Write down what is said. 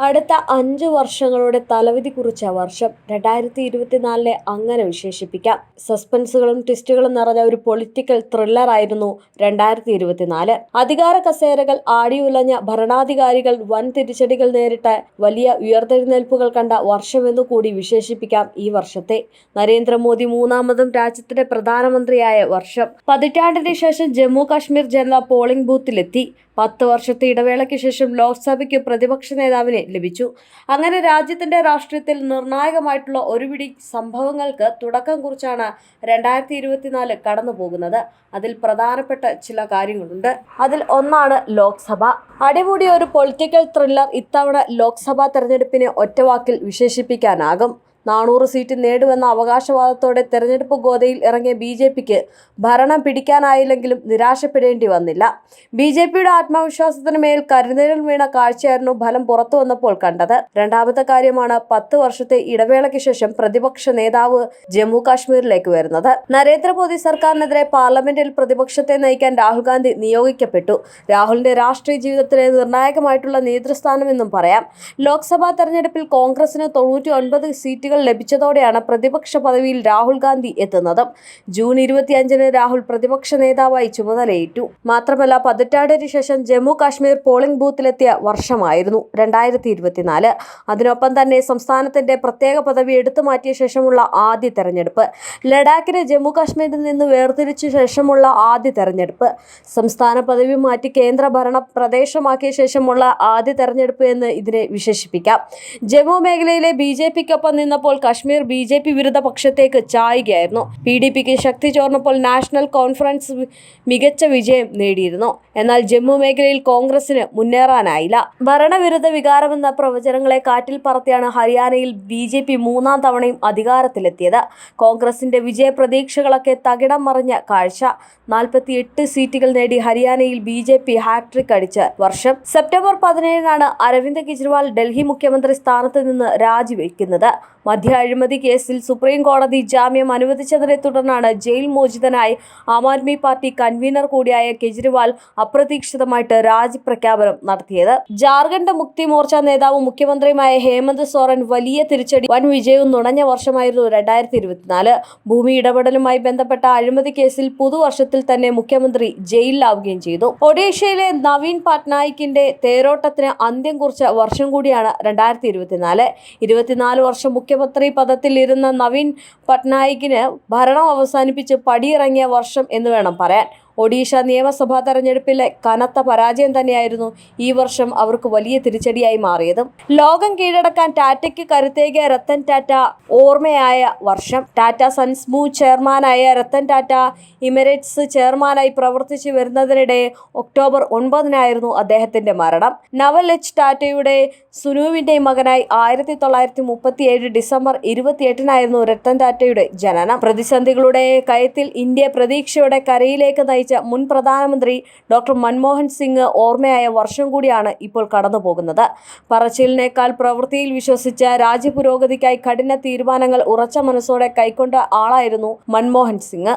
അടുത്ത അഞ്ചു വർഷങ്ങളുടെ തലവിധി കുറിച്ച വർഷം രണ്ടായിരത്തി ഇരുപത്തിനാലിനെ അങ്ങനെ വിശേഷിപ്പിക്കാം. സസ്പെൻസുകളും ട്വിസ്റ്റുകളും നിറഞ്ഞ ഒരു പൊളിറ്റിക്കൽ ത്രില്ലറായിരുന്നു രണ്ടായിരത്തി ഇരുപത്തിനാല് അധികാര കസേരകൾ ആടിയുലഞ്ഞ ഭരണാധികാരികൾ വൻ തിരിച്ചടികൾ നേരിട്ട വലിയ ഉയർത്തെഴുന്നേൽപ്പുകൾ കണ്ട വർഷമെന്നു കൂടി വിശേഷിപ്പിക്കാം ഈ വർഷത്തെ. നരേന്ദ്രമോദി മൂന്നാമതും രാജ്യത്തിന്റെ പ്രധാനമന്ത്രിയായ വർഷം. പതിറ്റാണ്ടിന് ശേഷം ജമ്മു കാശ്മീർ ജനത പോളിംഗ് ബൂത്തിലെത്തി. പത്ത് വർഷത്തെ ഇടവേളയ്ക്ക് ശേഷം ലോക്സഭയ്ക്ക് പ്രതിപക്ഷ നേതാവിനെ ലഭിച്ചു. അങ്ങനെ രാജ്യത്തിന്റെ രാഷ്ട്രീയത്തിൽ നിർണായകമായിട്ടുള്ള ഒരു പിടി സംഭവങ്ങൾക്ക് തുടക്കം കുറിച്ചാണ് രണ്ടായിരത്തി ഇരുപത്തിനാല് കടന്നു പോകുന്നത് അതിൽ പ്രധാനപ്പെട്ട ചില കാര്യങ്ങളുണ്ട്. അതിൽ ഒന്നാണ് ലോക്സഭ. അടിമുടി ഒരു പൊളിറ്റിക്കൽ ത്രില്ലർ ഇത്തവണ ലോക്സഭാ തെരഞ്ഞെടുപ്പിനെ ഒറ്റവാക്കിൽ വിശേഷിപ്പിക്കാനാകും. നാനൂറ് സീറ്റ് നേടുമെന്ന അവകാശവാദത്തോടെ തെരഞ്ഞെടുപ്പ് ഗോതയിൽ ഇറങ്ങിയ ബി ജെ പിക്ക് ഭരണം പിടിക്കാനായില്ലെങ്കിലും നിരാശപ്പെടേണ്ടി വന്നില്ല. ബി ജെ പിയുടെ ആത്മവിശ്വാസത്തിന് മേൽ കരുനേരിൽ വീണ കാഴ്ചയായിരുന്നു ഫലം പുറത്തു വന്നപ്പോൾ കണ്ടത്. രണ്ടാമത്തെ കാര്യമാണ് പത്ത് വർഷത്തെ ഇടവേളയ്ക്ക് ശേഷം പ്രതിപക്ഷ നേതാവ് ജമ്മു കാശ്മീരിലേക്ക് വരുന്നത്. നരേന്ദ്രമോദി സർക്കാരിനെതിരെ പാർലമെന്റിൽ പ്രതിപക്ഷത്തെ നയിക്കാൻ രാഹുൽ ഗാന്ധി നിയോഗിക്കപ്പെട്ടു. രാഹുലിന്റെ രാഷ്ട്രീയ ജീവിതത്തിലെ നിർണായകമായിട്ടുള്ള നേതൃസ്ഥാനമെന്നും പറയാം. ലോക്സഭാ തെരഞ്ഞെടുപ്പിൽ കോൺഗ്രസിന് തൊണ്ണൂറ്റി ഒൻപത് ലഭിച്ചതോടെയാണ് പ്രതിപക്ഷ പദവിയിൽ രാഹുൽ ഗാന്ധി എത്തുന്നത്. ജൂൺ ഇരുപത്തിയഞ്ചിന് രാഹുൽ പ്രതിപക്ഷ നേതാവായി ചുമതലയേറ്റു. മാത്രമല്ല പതിറ്റാണ്ടിന് ശേഷം ജമ്മു കാശ്മീർ പോളിംഗ് ബൂത്തിലെത്തിയ വർഷമായിരുന്നു രണ്ടായിരത്തി ഇരുപത്തിനാല് അതിനൊപ്പം തന്നെ സംസ്ഥാനത്തിന്റെ പ്രത്യേക പദവി എടുത്തു മാറ്റിയ ശേഷമുള്ള ആദ്യ തെരഞ്ഞെടുപ്പ്. ലഡാക്കിനെ ജമ്മു കാശ്മീരിൽ നിന്ന് വേർതിരിച്ച ശേഷമുള്ള ആദ്യ തെരഞ്ഞെടുപ്പ്. സംസ്ഥാന പദവി മാറ്റി കേന്ദ്ര ഭരണ പ്രദേശമാക്കിയ ശേഷമുള്ള ആദ്യ തെരഞ്ഞെടുപ്പ് എന്ന് ഇതിനെ വിശേഷിപ്പിക്കാം. ജമ്മു മേഖലയിലെ ബി ജെ പിക്കൊപ്പം നിന്നപ്പോൾ കശ്മീർ ബി ജെ പി വിരുദ്ധ പക്ഷത്തേക്ക് ചായുകയായിരുന്നു. പി ഡി പിക്ക് ശക്തി ചോർന്നപ്പോൾ നാഷണൽ കോൺഫറൻസ് മികച്ച വിജയം നേടിയിരുന്നു. എന്നാൽ ജമ്മു മേഖലയിൽ കോൺഗ്രസിന് മുന്നേറാനായില്ല. ഭരണവിരുദ്ധ വികാരമെന്ന പ്രവചനങ്ങളെ കാറ്റിൽ പറത്തിയാണ് ഹരിയാനയിൽ ബി ജെ പി മൂന്നാം തവണയും അധികാരത്തിലെത്തിയത്. കോൺഗ്രസിന്റെ വിജയ പ്രതീക്ഷകളൊക്കെ തകിടം മറിഞ്ഞ കാഴ്ച. നാൽപ്പത്തി എട്ട് സീറ്റുകൾ നേടി ഹരിയാനയിൽ ബി ജെ പി ഹാട്രിക് അടിച്ച വർഷം. സെപ്റ്റംബർ പതിനേഴിനാണ് അരവിന്ദ് കെജ്രിവാൾ ഡൽഹി മുഖ്യമന്ത്രി സ്ഥാനത്ത് നിന്ന് രാജിവെക്കുന്നത്. മദ്യ അഴിമതി കേസിൽ സുപ്രീം കോടതി ജാമ്യം അനുവദിച്ചതിനെ തുടർന്നാണ് ജയിൽ മോചിതനായി ആം ആദ്മി പാർട്ടി കൺവീനർ കൂടിയായ കെജ്രിവാൾ അപ്രതീക്ഷിതമായിട്ട് രാജിപ്രഖ്യാപനം നടത്തിയത്. ജാർഖണ്ഡ് മുക്തി മോർച്ച നേതാവും മുഖ്യമന്ത്രിയുമായ ഹേമന്ത് സോറൻ വലിയ തിരിച്ചടി വൻ വിജയവും നുണഞ്ഞ വർഷമായിരുന്നു രണ്ടായിരത്തി ഇരുപത്തിനാല് ഭൂമി ഇടപെടലുമായി ബന്ധപ്പെട്ട അഴിമതി കേസിൽ പുതുവർഷത്തിൽ തന്നെ മുഖ്യമന്ത്രി ജയിലിലാവുകയും ചെയ്തു. ഒഡീഷയിലെ നവീൻ പട്നായിക്കിന്റെ തേരോട്ടത്തിന് അന്ത്യം കുറിച്ച വർഷം കൂടിയാണ് രണ്ടായിരത്തി ഇരുപത്തിനാല് ഇരുപത്തിനാല് വർഷം മുഖ്യമന്ത്രി പദത്തിൽ ഇരുന്ന നവീൻ പട്നായിക്കിന് ഭരണം അവസാനിപ്പിച്ച് പടിയിറങ്ങിയ വർഷം എന്ന് വേണം പറയാൻ. ഒഡീഷ നിയമസഭാ തെരഞ്ഞെടുപ്പിലെ കനത്ത പരാജയം തന്നെയായിരുന്നു ഈ വർഷം അവർക്ക് വലിയ തിരിച്ചടിയായി മാറിയത്. ലോകം കീഴടക്കാൻ ടാറ്റയ്ക്ക് കരുത്തേകിയ രത്തൻ ടാറ്റ ഓർമ്മയായ വർഷം. ടാറ്റ സൺസ്മൂ ചെയർമാനായ രത്തൻ ടാറ്റ ഇമിറേറ്റ്സ് ചെയർമാനായി പ്രവർത്തിച്ചു വരുന്നതിനിടെ ഒക്ടോബർ ഒൻപതിനായിരുന്നു അദ്ദേഹത്തിന്റെ മരണം. നവൽ എച്ച് ടാറ്റയുടെ സുനുവിന്റെ മകനായി ആയിരത്തി തൊള്ളായിരത്തി മുപ്പത്തി ഏഴ് ഡിസംബർ ഇരുപത്തിയെട്ടിനായിരുന്നു രത്തൻ ടാറ്റയുടെ ജനനം. പ്രതിസന്ധികളുടെ കയത്തിൽ ഇന്ത്യ പ്രതീക്ഷയുടെ കരയിലേക്ക് നയിച്ച മുൻ പ്രധാനമന്ത്രി ഡോക്ടർ മൻമോഹൻ സിംഗ് ഓർമ്മയായ വർഷം കൂടിയാണ് ഇപ്പോൾ കടന്നു പോകുന്നത് പറച്ചിലിനേക്കാൾ പ്രവൃത്തിയിൽ വിശ്വസിച്ച രാജ്യപുരോഗതിക്കായി കഠിന തീരുമാനങ്ങൾ ഉറച്ച മനസ്സോടെ കൈക്കൊണ്ട ആളായിരുന്നു മൻമോഹൻ സിംഗ്.